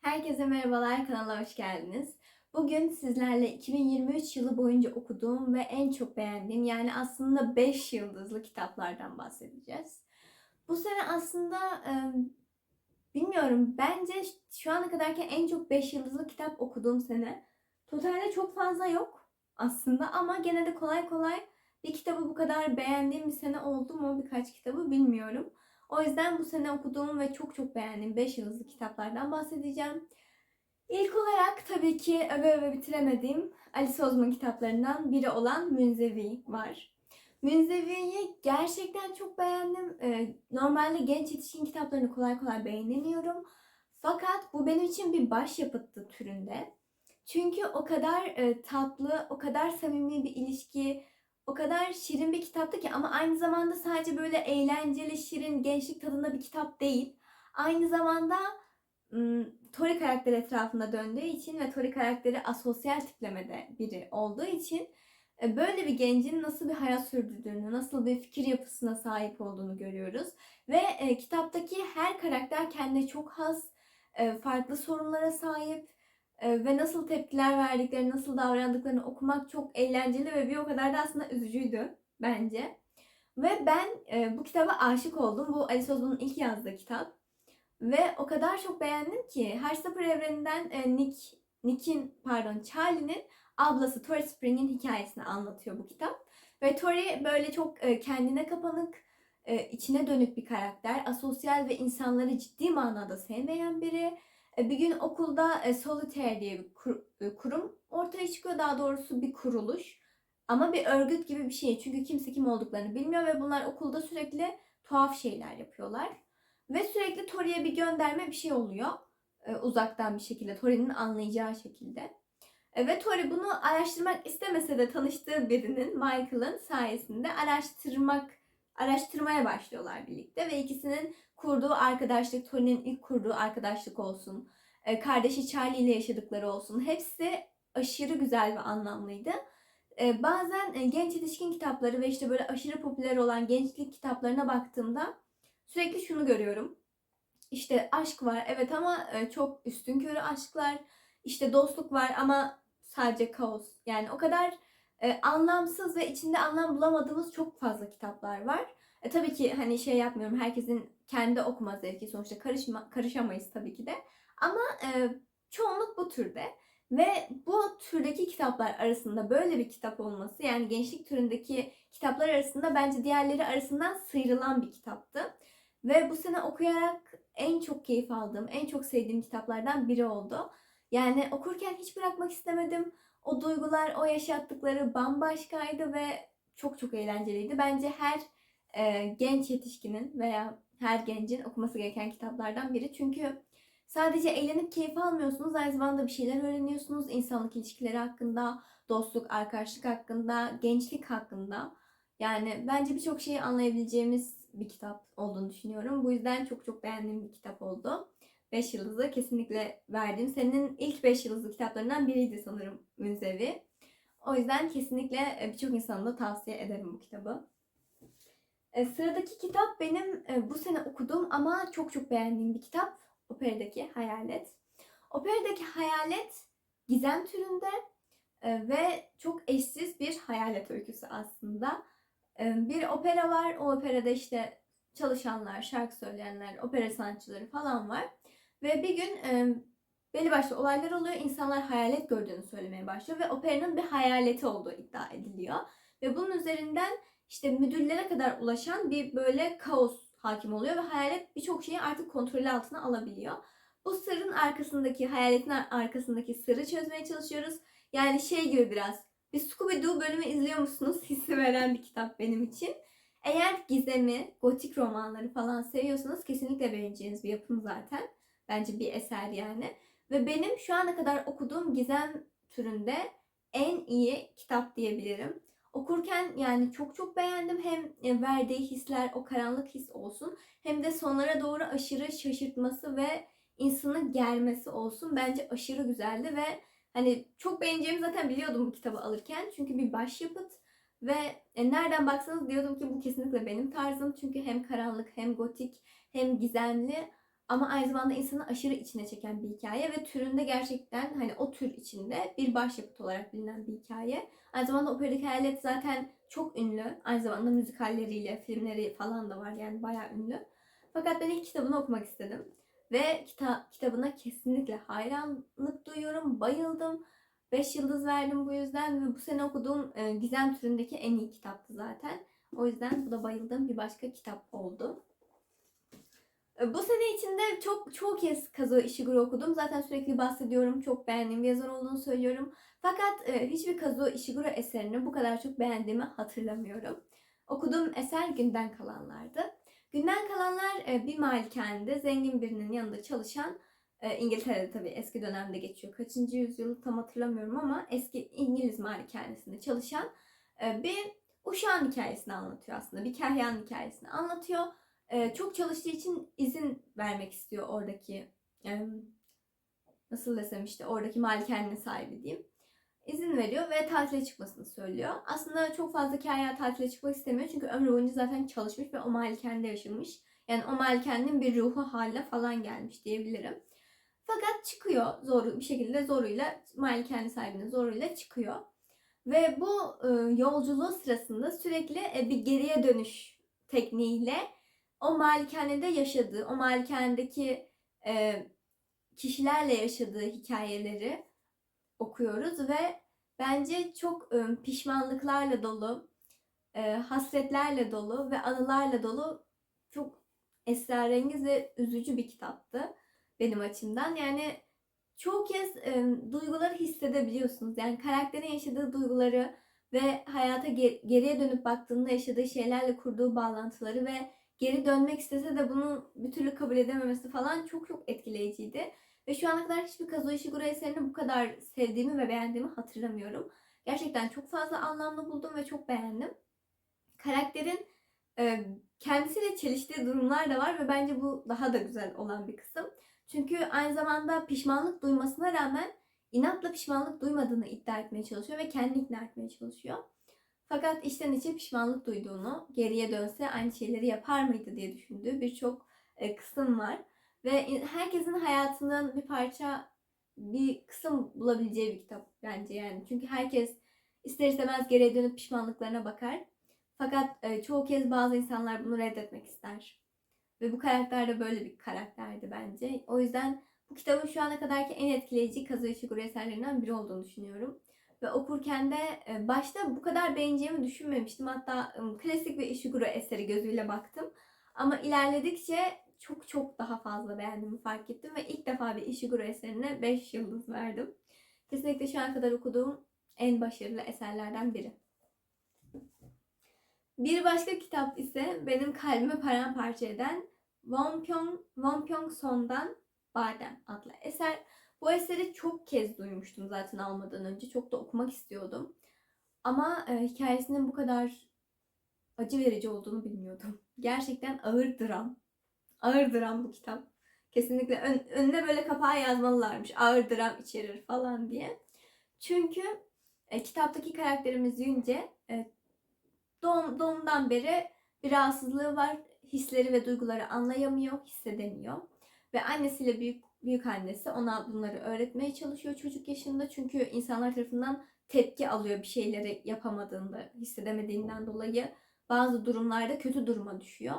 Herkese merhabalar, kanala hoş geldiniz. Bugün sizlerle 2023 yılı boyunca okuduğum ve en çok beğendiğim yani aslında 5 yıldızlı kitaplardan bahsedeceğiz. Bu sene aslında bilmiyorum bence şu ana kadarki en çok 5 yıldızlı kitap okuduğum sene. Totalde çok fazla yok aslında ama gene de kolay kolay bir kitabı bu kadar beğendiğim bir sene oldu mu birkaç kitabı bilmiyorum. O yüzden bu sene okuduğum ve çok çok beğendiğim 5 yıldızlı kitaplardan bahsedeceğim. İlk olarak tabii ki öve öve bitiremediğim Alice Osman kitaplarından biri olan Münzevi var. Münzevi'yi gerçekten çok beğendim. Ee, normalde genç yetişkin kitaplarını kolay kolay beğenemiyorum. Fakat bu benim için bir başyapıttı türünde. Çünkü o kadar e, tatlı, o kadar samimi bir ilişki, o kadar şirin bir kitaptı ki ama aynı zamanda sadece böyle eğlenceli, şirin, gençlik tadında bir kitap değil. Aynı zamanda Tori karakteri etrafında döndüğü için ve Tori karakteri asosyal tiplemede biri olduğu için e, böyle bir gencin nasıl bir hayat sürdürdüğünü, nasıl bir fikir yapısına sahip olduğunu görüyoruz. Ve e, kitaptaki her karakter kendine çok has, e, farklı sorunlara sahip ve nasıl tepkiler verdiklerini, nasıl davrandıklarını okumak çok eğlenceli ve bir o kadar da aslında üzücüydü bence. Ve ben e, bu kitaba aşık oldum. Bu Alice Osman'ın ilk yazdığı kitap. Ve o kadar çok beğendim ki Heartstopper evreninden e, Nick, Nick'in pardon Charlie'nin ablası Tori Spring'in hikayesini anlatıyor bu kitap. Ve Tori böyle çok e, kendine kapanık, e, içine dönük bir karakter. Asosyal ve insanları ciddi manada sevmeyen biri. E, bir gün okulda e, Solitaire diye bir e, kurum ortaya çıkıyor. Daha doğrusu bir kuruluş. Ama bir örgüt gibi bir şey. Çünkü kimse kim olduklarını bilmiyor ve bunlar okulda sürekli tuhaf şeyler yapıyorlar. Ve sürekli Tori'ye bir gönderme bir şey oluyor. Uzaktan bir şekilde. Tori'nin anlayacağı şekilde. Ve Tori bunu araştırmak istemese de tanıştığı birinin, Michael'ın sayesinde araştırmak araştırmaya başlıyorlar birlikte ve ikisinin kurduğu arkadaşlık, Tori'nin ilk kurduğu arkadaşlık olsun, e, kardeşi Charlie ile yaşadıkları olsun. Hepsi aşırı güzel ve anlamlıydı. E, bazen e, genç yetişkin kitapları ve işte böyle aşırı popüler olan gençlik kitaplarına baktığımda sürekli şunu görüyorum. İşte aşk var evet ama e, çok üstün körü aşklar. İşte dostluk var ama sadece kaos. Yani o kadar e, anlamsız ve içinde anlam bulamadığımız çok fazla kitaplar var. E, tabii ki hani şey yapmıyorum. Herkesin kendi okuma zevki sonuçta karışma, karışamayız tabii ki de. Ama e, çoğunluk bu türde. Ve bu türdeki kitaplar arasında böyle bir kitap olması yani gençlik türündeki kitaplar arasında bence diğerleri arasından sıyrılan bir kitaptı. Ve bu sene okuyarak en çok keyif aldığım, en çok sevdiğim kitaplardan biri oldu. Yani okurken hiç bırakmak istemedim. O duygular, o yaşattıkları bambaşkaydı ve çok çok eğlenceliydi. Bence her e, genç yetişkinin veya her gencin okuması gereken kitaplardan biri. Çünkü sadece eğlenip keyif almıyorsunuz. Aynı zamanda bir şeyler öğreniyorsunuz. İnsanlık ilişkileri hakkında, dostluk, arkadaşlık hakkında, gençlik hakkında. Yani bence birçok şeyi anlayabileceğimiz bir kitap olduğunu düşünüyorum. Bu yüzden çok çok beğendiğim bir kitap oldu. 5 yıldızı kesinlikle verdim. Senin ilk 5 yıldızlı kitaplarından biriydi sanırım Münzevi. O yüzden kesinlikle e, birçok insana da tavsiye ederim bu kitabı. E, sıradaki kitap benim e, bu sene okuduğum ama çok çok beğendiğim bir kitap. Operadaki Hayalet. Operadaki Hayalet gizem türünde ve çok eşsiz bir hayalet öyküsü aslında. Bir opera var. O operada işte çalışanlar, şarkı söyleyenler, opera sanatçıları falan var. Ve bir gün e, belli başlı olaylar oluyor. İnsanlar hayalet gördüğünü söylemeye başlıyor ve operanın bir hayaleti olduğu iddia ediliyor. Ve bunun üzerinden işte müdürlere kadar ulaşan bir böyle kaos hakim oluyor ve hayalet birçok şeyi artık kontrolü altına alabiliyor. Bu sırrın arkasındaki, hayaletin arkasındaki sırrı çözmeye çalışıyoruz. Yani şey gibi biraz bir Scooby-Doo bölümü izliyormuşsunuz hissi veren bir kitap benim için. Eğer gizemi, gotik romanları falan seviyorsanız kesinlikle beğeneceğiniz bir yapım zaten. Bence bir eser yani. Ve benim şu ana kadar okuduğum gizem türünde en iyi kitap diyebilirim. Okurken yani çok çok beğendim. Hem e, verdiği hisler o karanlık his olsun. Hem de sonlara doğru aşırı şaşırtması ve insanı germesi olsun. Bence aşırı güzeldi ve hani çok beğeneceğimi zaten biliyordum bu kitabı alırken. Çünkü bir başyapıt ve e, nereden baksanız diyordum ki bu kesinlikle benim tarzım. Çünkü hem karanlık hem gotik hem gizemli Ama aynı zamanda insanı aşırı içine çeken bir hikaye ve türünde gerçekten hani o tür içinde bir başyapıt olarak bilinen bir hikaye. Aynı zamanda operadaki hayalet zaten çok ünlü. Aynı zamanda müzikalleriyle, filmleri falan da var yani bayağı ünlü. Fakat ben ilk kitabını okumak istedim. Ve kita- kitabına kesinlikle hayranlık duyuyorum. Bayıldım. 5 yıldız verdim bu yüzden ve bu sene okuduğum e, gizem türündeki en iyi kitaptı zaten. O yüzden bu da bayıldığım bir başka kitap oldu. E, Bu sene içinde çok çoğu kez Kazuo Ishiguro okudum. Zaten sürekli bahsediyorum. Çok beğendiğim bir yazar olduğunu söylüyorum. Fakat e, hiçbir Kazuo Ishiguro eserini bu kadar çok beğendiğimi hatırlamıyorum. Okuduğum eser Günden Kalanlar'dı. Günden Kalanlar e, bir malikanede zengin birinin yanında çalışan e, İngiltere'de tabii eski dönemde geçiyor. Kaçıncı yüzyılı tam hatırlamıyorum ama eski İngiliz malikanesinde çalışan e, bir uşağın hikayesini anlatıyor aslında. Bir kahyan hikayesini anlatıyor. E, çok çalıştığı için izin vermek istiyor oradaki e, nasıl desem işte oradaki malikanenin sahibi diyeyim. İzin veriyor ve tatile çıkmasını söylüyor. Aslında çok fazla kahya tatile çıkmak istemiyor çünkü ömrü boyunca zaten çalışmış ve o malikanede yaşamış. Yani o malikanenin bir ruhu haline falan gelmiş diyebilirim. Fakat çıkıyor zoru bir şekilde zoruyla malikane sahibinin zoruyla çıkıyor. Ve bu e, yolculuğu sırasında sürekli e, bir geriye dönüş tekniğiyle o malikanede yaşadığı, o malikanedeki e, kişilerle yaşadığı hikayeleri okuyoruz ve bence çok e, pişmanlıklarla dolu, e, hasretlerle dolu ve anılarla dolu çok esrarengiz ve üzücü bir kitaptı benim açımdan. Yani çoğu kez e, duyguları hissedebiliyorsunuz. Yani karakterin yaşadığı duyguları ve hayata ge- geriye dönüp baktığında yaşadığı şeylerle kurduğu bağlantıları ve geri dönmek istese de bunu bir türlü kabul edememesi falan çok çok etkileyiciydi. Ve şu ana kadar hiçbir Kazuo Ishiguro eserini bu kadar sevdiğimi ve beğendiğimi hatırlamıyorum. Gerçekten çok fazla anlamlı buldum ve çok beğendim. Karakterin e, kendisiyle çeliştiği durumlar da var ve bence bu daha da güzel olan bir kısım. Çünkü aynı zamanda pişmanlık duymasına rağmen inatla pişmanlık duymadığını iddia etmeye çalışıyor ve kendini ikna etmeye çalışıyor. Fakat içten içe pişmanlık duyduğunu, geriye dönse aynı şeyleri yapar mıydı diye düşündüğü birçok e, kısım var. Ve herkesin hayatının bir parça, bir kısım bulabileceği bir kitap bence yani. Çünkü herkes ister istemez geriye dönüp pişmanlıklarına bakar. Fakat e, çoğu kez bazı insanlar bunu reddetmek ister. Ve bu karakter de böyle bir karakterdi bence. O yüzden bu kitabın şu ana kadarki en etkileyici Kazuo Ishiguro eserlerinden biri olduğunu düşünüyorum. Ve okurken de e, başta bu kadar beğeneceğimi düşünmemiştim. Hatta klasik bir Ishiguro eseri gözüyle baktım. Ama ilerledikçe çok çok daha fazla beğendiğimi fark ettim. Ve ilk defa bir Ishiguro eserine 5 yıldız verdim. Kesinlikle şu ana kadar okuduğum en başarılı eserlerden biri. Bir başka kitap ise benim kalbimi paramparça eden Wonpyong, Wonpyong Son'dan Badem adlı eser. Bu eseri çok kez duymuştum zaten almadan önce. Çok da okumak istiyordum. Ama e, hikayesinin bu kadar acı verici olduğunu bilmiyordum. Gerçekten ağır dram. Ağır dram bu kitap. Kesinlikle ön, önüne böyle kapağı yazmalılarmış. Ağır dram içerir falan diye. Çünkü e, kitaptaki karakterimiz Yünce e, doğum, doğumdan beri bir rahatsızlığı var. Hisleri ve duyguları anlayamıyor, hissedemiyor. Ve annesiyle büyük büyük annesi ona bunları öğretmeye çalışıyor çocuk yaşında. Çünkü insanlar tarafından tepki alıyor bir şeyleri yapamadığında, hissedemediğinden dolayı bazı durumlarda kötü duruma düşüyor.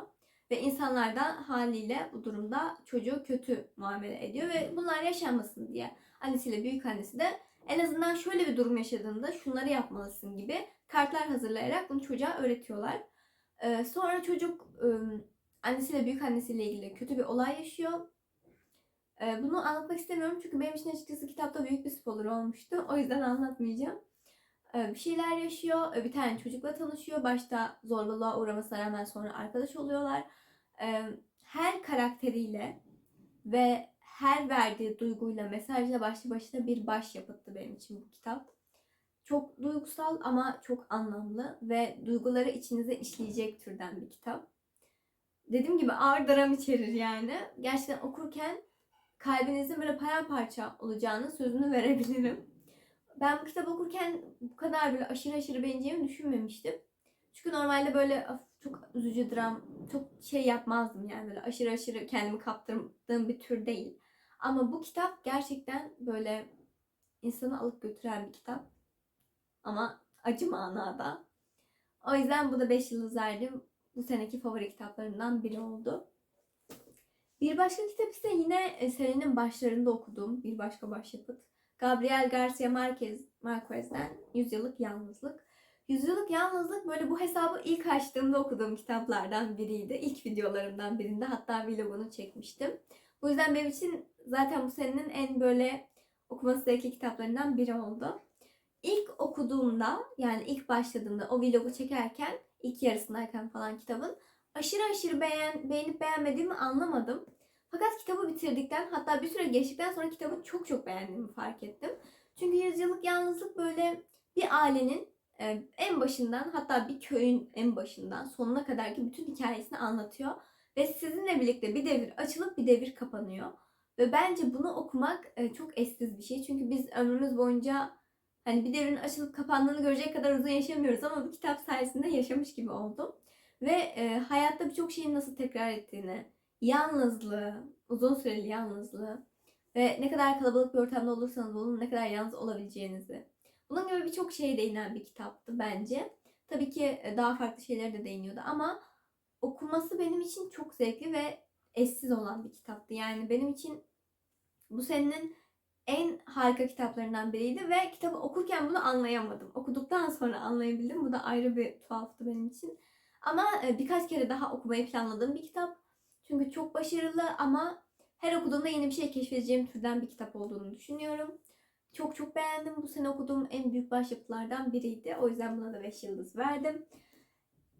Ve insanlar da haliyle bu durumda çocuğu kötü muamele ediyor ve bunlar yaşanmasın diye annesiyle büyük annesi de en azından şöyle bir durum yaşadığında şunları yapmalısın gibi kartlar hazırlayarak bunu çocuğa öğretiyorlar. Ee, sonra çocuk annesiyle büyük annesiyle ilgili kötü bir olay yaşıyor. Ee, bunu anlatmak istemiyorum çünkü benim için açıkçası kitapta büyük bir spoiler olmuştu. O yüzden anlatmayacağım. Ee, bir şeyler yaşıyor. Ee, Bir tane çocukla tanışıyor. Başta zorbalığa uğramasına rağmen sonra arkadaş oluyorlar. Ee, Her karakteriyle ve her verdiği duyguyla, mesajla başlı başına bir başyapıttı benim için bu kitap. Çok duygusal ama çok anlamlı ve duyguları içinize işleyecek türden bir kitap. Dediğim gibi ağır dram içerir yani. Gerçekten okurken kalbinizin böyle paramparça olacağını sözünü verebilirim. Ben bu kitabı okurken bu kadar böyle aşırı aşırı beğeneceğimi düşünmemiştim. Çünkü normalde böyle çok üzücü dram, çok şey yapmazdım yani böyle aşırı aşırı kendimi kaptırdığım bir tür değil. Ama bu kitap gerçekten böyle insanı alıp götüren bir kitap. Ama acı manada. O yüzden bu da 5 yıldız verdim. Bu seneki favori kitaplarımdan biri oldu. Bir başka kitap ise yine e, serinin başlarında okuduğum bir başka başyapıt. Gabriel Garcia Marquez, Marquez'den Yüzyıllık Yalnızlık. Yüzyıllık Yalnızlık böyle bu hesabı ilk açtığımda okuduğum kitaplardan biriydi. İlk videolarımdan birinde hatta vlogunu çekmiştim. Bu yüzden benim için zaten bu senenin en böyle okuması zevkli kitaplarından biri oldu. İlk okuduğumda yani ilk başladığımda o vlogu çekerken ilk yarısındayken falan kitabın aşırı aşırı beğen, beğenip beğenmediğimi anlamadım. Fakat kitabı bitirdikten hatta bir süre geçtikten sonra kitabı çok çok beğendiğimi fark ettim. Çünkü Yüzyıllık Yalnızlık böyle bir ailenin e, en başından hatta bir köyün en başından sonuna kadarki bütün hikayesini anlatıyor. Ve sizinle birlikte bir devir açılıp bir devir kapanıyor. Ve bence bunu okumak e, çok eşsiz bir şey. Çünkü biz ömrümüz boyunca hani bir devrin açılıp kapandığını görecek kadar uzun yaşamıyoruz ama bu kitap sayesinde yaşamış gibi oldum. Ve e, hayatta birçok şeyin nasıl tekrar ettiğini, yalnızlığı, uzun süreli yalnızlığı ve ne kadar kalabalık bir ortamda olursanız olun ne kadar yalnız olabileceğinizi. Bunun gibi birçok şeye değinen bir kitaptı bence. Tabii ki e, daha farklı şeylere de değiniyordu ama okuması benim için çok zevkli ve eşsiz olan bir kitaptı. Yani benim için bu senenin en harika kitaplarından biriydi ve kitabı okurken bunu anlayamadım. Okuduktan sonra anlayabildim. Bu da ayrı bir tuhaftı benim için. Ama e, birkaç kere daha okumayı planladığım bir kitap. Çünkü çok başarılı ama her okuduğumda yeni bir şey keşfedeceğim türden bir kitap olduğunu düşünüyorum. Çok çok beğendim. Bu sene okuduğum en büyük başyapıtlardan biriydi. O yüzden buna da 5 yıldız verdim.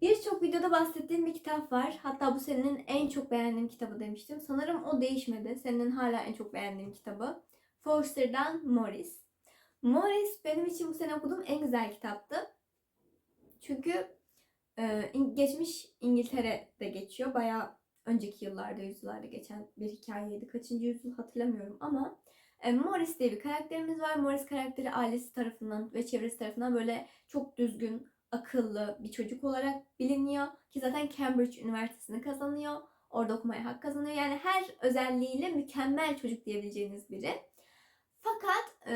Birçok videoda bahsettiğim bir kitap var. Hatta bu senenin en çok beğendiğim kitabı demiştim. Sanırım o değişmedi. Senenin hala en çok beğendiğim kitabı. Forster'dan Morris. Morris benim için bu sene okuduğum en güzel kitaptı. Çünkü e, geçmiş İngiltere'de geçiyor. Bayağı önceki yıllarda, yüzyıllarda geçen bir hikayeydi. Kaçıncı yüzyıl hatırlamıyorum ama e, Morris diye bir karakterimiz var. Morris karakteri ailesi tarafından ve çevresi tarafından böyle çok düzgün, akıllı bir çocuk olarak biliniyor. Ki zaten Cambridge Üniversitesi'ni kazanıyor. Orada okumaya hak kazanıyor. Yani her özelliğiyle mükemmel çocuk diyebileceğiniz biri. Fakat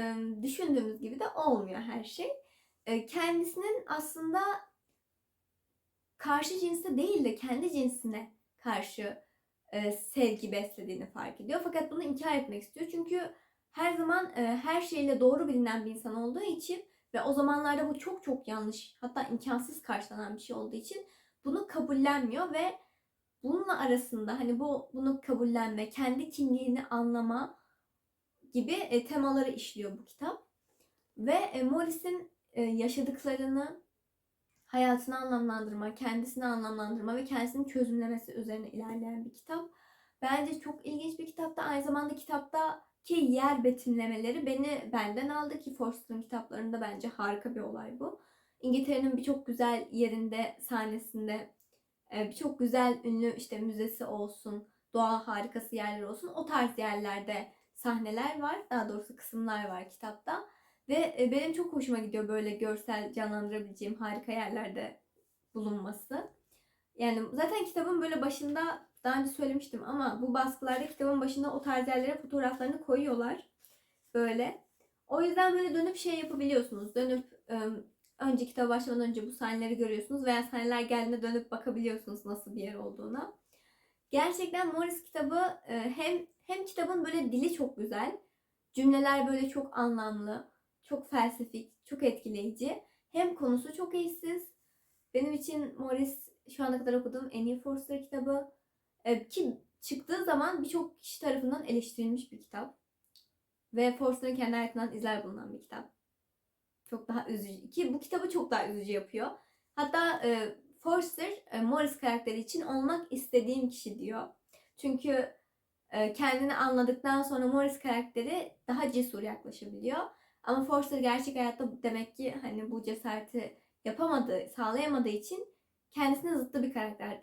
düşündüğümüz gibi de olmuyor her şey. E, kendisinin aslında karşı cinste değil de kendi cinsine karşı e, sevgi beslediğini fark ediyor. Fakat bunu inkar etmek istiyor. Çünkü her zaman e, her şeyle doğru bilinen bir insan olduğu için ve o zamanlarda bu çok çok yanlış hatta imkansız karşılanan bir şey olduğu için bunu kabullenmiyor ve bununla arasında hani bu bunu kabullenme, kendi kimliğini anlama gibi e, temaları işliyor bu kitap. Ve e, Morris'in e, yaşadıklarını hayatını anlamlandırma, kendisini anlamlandırma ve kendisini çözümlemesi üzerine ilerleyen bir kitap. Bence çok ilginç bir kitapta. Aynı zamanda kitaptaki yer betimlemeleri beni benden aldı ki Forster'ın kitaplarında bence harika bir olay bu. İngiltere'nin birçok güzel yerinde, sahnesinde e, birçok güzel ünlü işte müzesi olsun, doğa harikası yerler olsun. O tarz yerlerde sahneler var. Daha doğrusu kısımlar var kitapta. Ve e, benim çok hoşuma gidiyor böyle görsel canlandırabileceğim harika yerlerde bulunması. Yani zaten kitabın böyle başında daha önce söylemiştim ama bu baskılarda kitabın başında o tarz yerlere fotoğraflarını koyuyorlar. Böyle. O yüzden böyle dönüp şey yapabiliyorsunuz. Dönüp önce kitaba başlamadan önce bu sahneleri görüyorsunuz veya sahneler geldiğinde dönüp bakabiliyorsunuz nasıl bir yer olduğuna. Gerçekten Morris kitabı hem hem kitabın böyle dili çok güzel. Cümleler böyle çok anlamlı, çok felsefik, çok etkileyici. Hem konusu çok eşsiz. Benim için Morris şu ana kadar okuduğum en iyi Forster kitabı. Ee, ki çıktığı zaman birçok kişi tarafından eleştirilmiş bir kitap. Ve Forster'ın kendi hayatından izler bulunan bir kitap. Çok daha üzücü. Ki bu kitabı çok daha üzücü yapıyor. Hatta e, Forster e, Morris karakteri için olmak istediğim kişi diyor. Çünkü e, kendini anladıktan sonra Morris karakteri daha cesur yaklaşabiliyor. Ama Forster gerçek hayatta demek ki hani bu cesareti yapamadığı, sağlayamadığı için kendisine zıttı bir karakter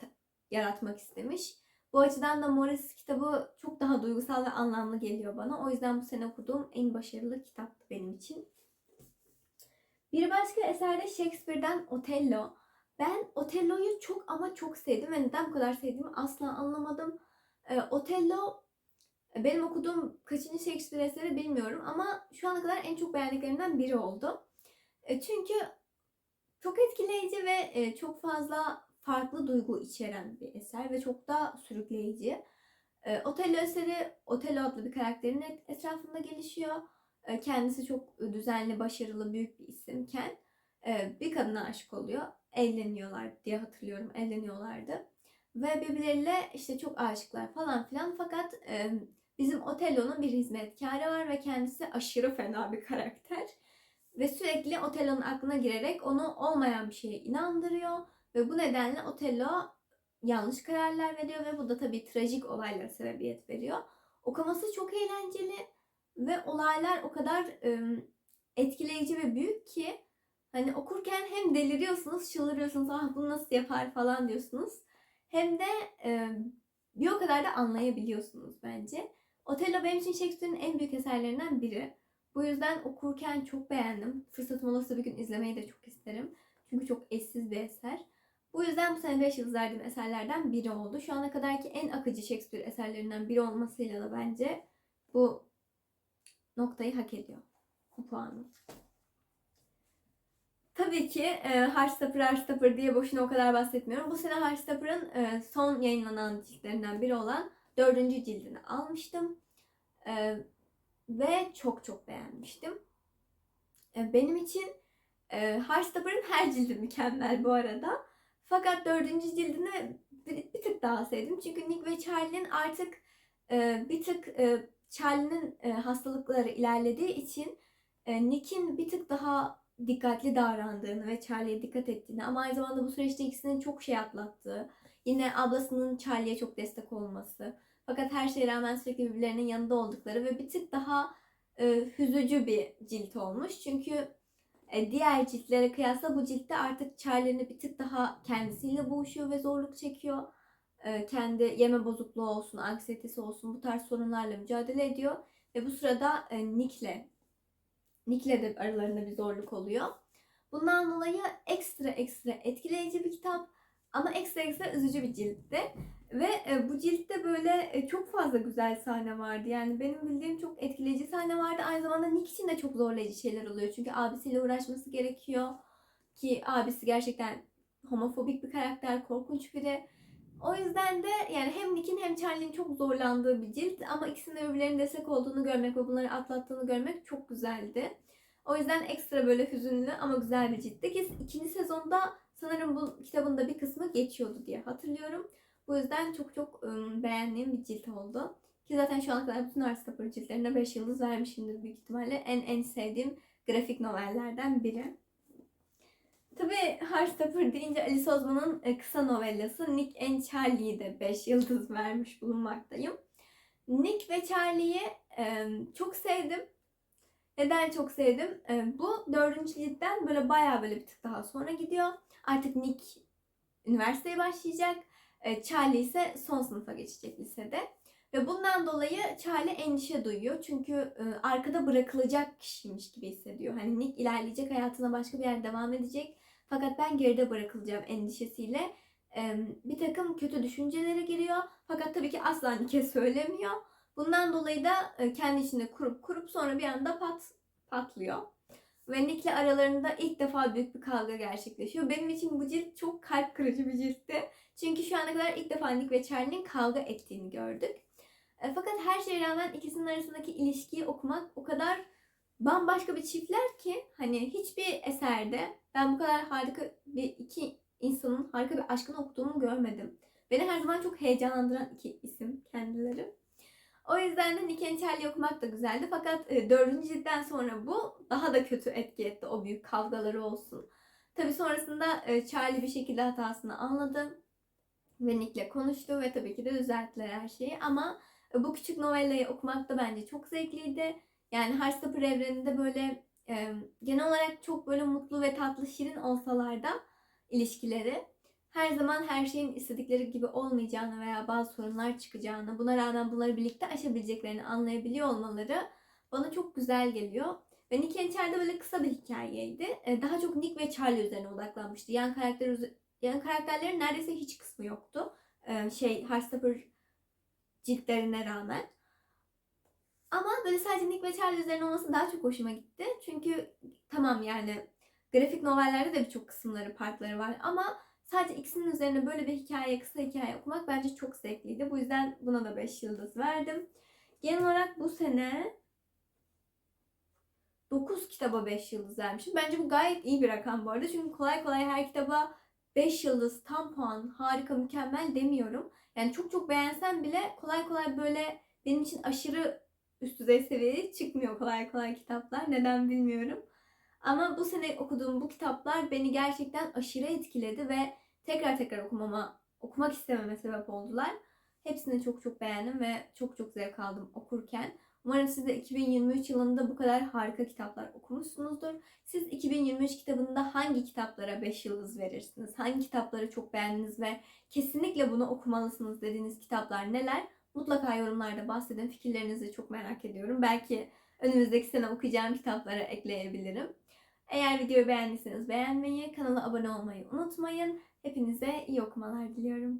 yaratmak istemiş. Bu açıdan da Morris kitabı çok daha duygusal ve anlamlı geliyor bana. O yüzden bu sene okuduğum en başarılı kitaptı benim için. Bir başka eserde Shakespeare'den Otello. Ben Otello'yu çok ama çok sevdim ve neden bu kadar sevdiğimi asla anlamadım. Ee, Otello e, benim okuduğum kaçıncı Shakespeare eseri bilmiyorum ama şu ana kadar en çok beğendiklerimden biri oldu. E, çünkü çok etkileyici ve e, çok fazla farklı duygu içeren bir eser ve çok da sürükleyici. E, Otello eseri Otello adlı bir karakterin et- etrafında gelişiyor. Kendisi çok düzenli, başarılı, büyük bir isimken bir kadına aşık oluyor. Evleniyorlar diye hatırlıyorum. Evleniyorlardı. Ve birbirleriyle işte çok aşıklar falan filan. Fakat bizim Otello'nun bir hizmetkarı var ve kendisi aşırı fena bir karakter. Ve sürekli Otello'nun aklına girerek onu olmayan bir şeye inandırıyor. Ve bu nedenle Otello yanlış kararlar veriyor ve bu da tabii trajik olaylara sebebiyet veriyor. Okuması çok eğlenceli ve olaylar o kadar ım, etkileyici ve büyük ki hani okurken hem deliriyorsunuz, çıldırıyorsunuz, ah bunu nasıl yapar falan diyorsunuz. Hem de ım, bir o kadar da anlayabiliyorsunuz bence. Otello benim için Shakespeare'in en büyük eserlerinden biri. Bu yüzden okurken çok beğendim. Fırsatım olursa bir gün izlemeyi de çok isterim. Çünkü çok eşsiz bir eser. Bu yüzden bu sene 5 yıldız verdiğim eserlerden biri oldu. Şu ana kadarki en akıcı Shakespeare eserlerinden biri olmasıyla da bence bu noktayı hak ediyor. Bu puanı. Tabii ki e, Heartstopper Heartstopper diye boşuna o kadar bahsetmiyorum. Bu sene Heartstopper'ın e, son yayınlanan ciltlerinden biri olan dördüncü cildini almıştım. E, ve çok çok beğenmiştim. E, benim için e, Heartstopper'ın her cildi mükemmel bu arada. Fakat dördüncü cildini bir, bir tık daha sevdim. Çünkü Nick ve Charlie'nin artık e, bir tık e, Charlie'nin e, hastalıkları ilerlediği için e, Nick'in bir tık daha dikkatli davrandığını ve Charlie'ye dikkat ettiğini ama aynı zamanda bu süreçte ikisinin çok şey atlattığı, yine ablasının Charlie'ye çok destek olması, fakat her şeye rağmen sürekli birbirlerinin yanında oldukları ve bir tık daha e, hüzücü bir cilt olmuş. Çünkü e, diğer ciltlere kıyasla bu ciltte artık Charlie'nin bir tık daha kendisiyle boğuşuyor ve zorluk çekiyor. E, kendi yeme bozukluğu olsun, anksiyetesi olsun bu tarz sorunlarla mücadele ediyor. Ve bu sırada e, Nick'le Nick'le de aralarında bir zorluk oluyor. Bundan dolayı ekstra ekstra etkileyici bir kitap ama ekstra ekstra üzücü bir ciltti. Ve e, bu ciltte böyle e, çok fazla güzel sahne vardı. Yani benim bildiğim çok etkileyici sahne vardı. Aynı zamanda Nick için de çok zorlayıcı şeyler oluyor. Çünkü abisiyle uğraşması gerekiyor. Ki abisi gerçekten homofobik bir karakter, korkunç biri. O yüzden de yani hem Nick'in hem Charlie'nin çok zorlandığı bir cilt ama ikisinin de birbirlerinin destek olduğunu görmek ve bunları atlattığını görmek çok güzeldi. O yüzden ekstra böyle hüzünlü ama güzel bir ciltti ki ikinci sezonda sanırım bu kitabın da bir kısmı geçiyordu diye hatırlıyorum. Bu yüzden çok çok beğendiğim bir cilt oldu. Ki zaten şu ana kadar bütün Heartstopper ciltlerine 5 yıldız vermişimdir büyük ihtimalle. En en sevdiğim grafik novellerden biri. Tabii Heartstopper deyince Alice Osman'ın e, kısa novellası Nick and Charlie'ye de 5 yıldız vermiş bulunmaktayım. Nick ve Charlie'yi çok sevdim. Neden çok sevdim? Bu dördüncü ciltten böyle bayağı böyle bir tık daha sonra gidiyor. Artık Nick üniversiteye başlayacak. E, Charlie ise son sınıfa geçecek lisede. Ve bundan dolayı Charlie endişe duyuyor. Çünkü e, arkada bırakılacak kişiymiş gibi hissediyor. Hani Nick ilerleyecek, hayatına başka bir yerde devam edecek. Fakat ben geride bırakılacağım endişesiyle bir takım kötü düşüncelere giriyor. Fakat tabii ki asla Nick'e söylemiyor. Bundan dolayı da e, kendi içinde kurup kurup sonra bir anda pat patlıyor. Ve Nick'le aralarında ilk defa büyük bir kavga gerçekleşiyor. Benim için bu cilt çok kalp kırıcı bir ciltti. Çünkü şu ana kadar ilk defa Nick ve Charlie'nin kavga ettiğini gördük. E, fakat her şeye rağmen ikisinin arasındaki ilişkiyi okumak o kadar bambaşka bir çiftler ki hani hiçbir eserde ben bu kadar harika bir iki insanın harika bir aşkını okuduğumu görmedim. Beni her zaman çok heyecanlandıran iki isim kendileri. O yüzden de Nick and Charlie okumak da güzeldi. Fakat e, dördüncü ciltten sonra bu daha da kötü etki etti. O büyük kavgaları olsun. Tabi sonrasında e, Charlie bir şekilde hatasını anladı. Ve Nick'le konuştu ve tabii ki de düzelttiler her şeyi. Ama e, bu küçük novellayı okumak da bence çok zevkliydi. Yani Heartstopper evreninde böyle genel olarak çok böyle mutlu ve tatlı şirin olsalar da ilişkileri her zaman her şeyin istedikleri gibi olmayacağını veya bazı sorunlar çıkacağını, buna rağmen bunları birlikte aşabileceklerini anlayabiliyor olmaları bana çok güzel geliyor. Ve Nick Charlie böyle kısa bir hikayeydi. E, Daha çok Nick ve Charlie üzerine odaklanmıştı. Yan karakter yani karakterlerin neredeyse hiç kısmı yoktu. Ee, şey Heartstopper ciltlerine rağmen. Ama böyle sadece Nick ve Charlie üzerine olması daha çok hoşuma gitti. Çünkü tamam yani grafik novellerde de birçok kısımları, partları var ama sadece ikisinin üzerine böyle bir hikaye, kısa hikaye okumak bence çok zevkliydi. Bu yüzden buna da 5 yıldız verdim. Genel olarak bu sene 9 kitaba 5 yıldız vermişim. Bence bu gayet iyi bir rakam bu arada. Çünkü kolay kolay her kitaba 5 yıldız, tam puan, harika, mükemmel demiyorum. Yani çok çok beğensem bile kolay kolay böyle benim için aşırı üst düzey seviyeye çıkmıyor kolay kolay kitaplar. Neden bilmiyorum. Ama bu sene okuduğum bu kitaplar beni gerçekten aşırı etkiledi ve tekrar tekrar okumama, okumak istememe sebep oldular. Hepsini çok çok beğendim ve çok çok zevk aldım okurken. Umarım siz de 2023 yılında bu kadar harika kitaplar okumuşsunuzdur. Siz 2023 kitabında hangi kitaplara 5 yıldız verirsiniz? Hangi kitapları çok beğendiniz ve kesinlikle bunu okumalısınız dediğiniz kitaplar neler? Mutlaka yorumlarda bahsedin. Fikirlerinizi çok merak ediyorum. Belki önümüzdeki sene okuyacağım kitaplara ekleyebilirim. Eğer videoyu beğendiyseniz beğenmeyi, kanala abone olmayı unutmayın. Hepinize iyi okumalar diliyorum.